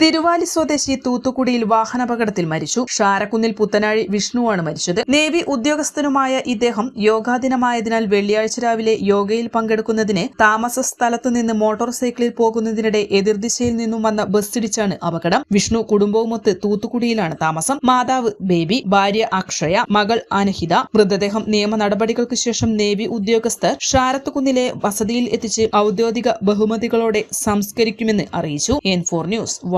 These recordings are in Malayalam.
Thiruvali സ്വദേശി തൂത്തുക്കുടിയിൽ വാഹനാപകടത്തിൽ മരിച്ചു. ഷാരക്കുന്നിൽ പുത്തനാഴി വിഷ്ണുവാണ് മരിച്ചത്. നേവി ഉദ്യോഗസ്ഥനുമായ ഇദ്ദേഹം യോഗാദിനമായതിനാൽ വെള്ളിയാഴ്ച രാവിലെ യോഗയിൽ പങ്കെടുക്കുന്നതിന് താമസ സ്ഥലത്തു നിന്ന് മോട്ടോർ സൈക്കിളിൽ പോകുന്നതിനിടെ എതിർദിശയിൽ നിന്നും വന്ന ബസ്സിടിച്ചാണ് അപകടം. വിഷ്ണു കുടുംബവുമൊത്ത് തൂത്തുക്കുടിയിലാണ് താമസം. മാതാവ് ബേബി ഭാര്യ അക്ഷയ മകൾ അനഹിത. മൃതദേഹം നിയമ നടപടികൾക്ക് ശേഷം നേവി ഉദ്യോഗസ്ഥർ ഷാരത്തുകുന്നിലെ വസതിയിൽ എത്തിച്ച് ഔദ്യോഗിക ബഹുമതികളോടെ സംസ്കരിക്കുമെന്ന് അറിയിച്ചു. N four news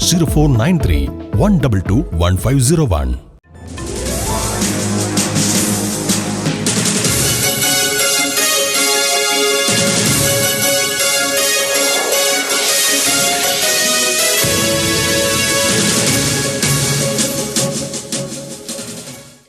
Zero four nine three one double two one five zero one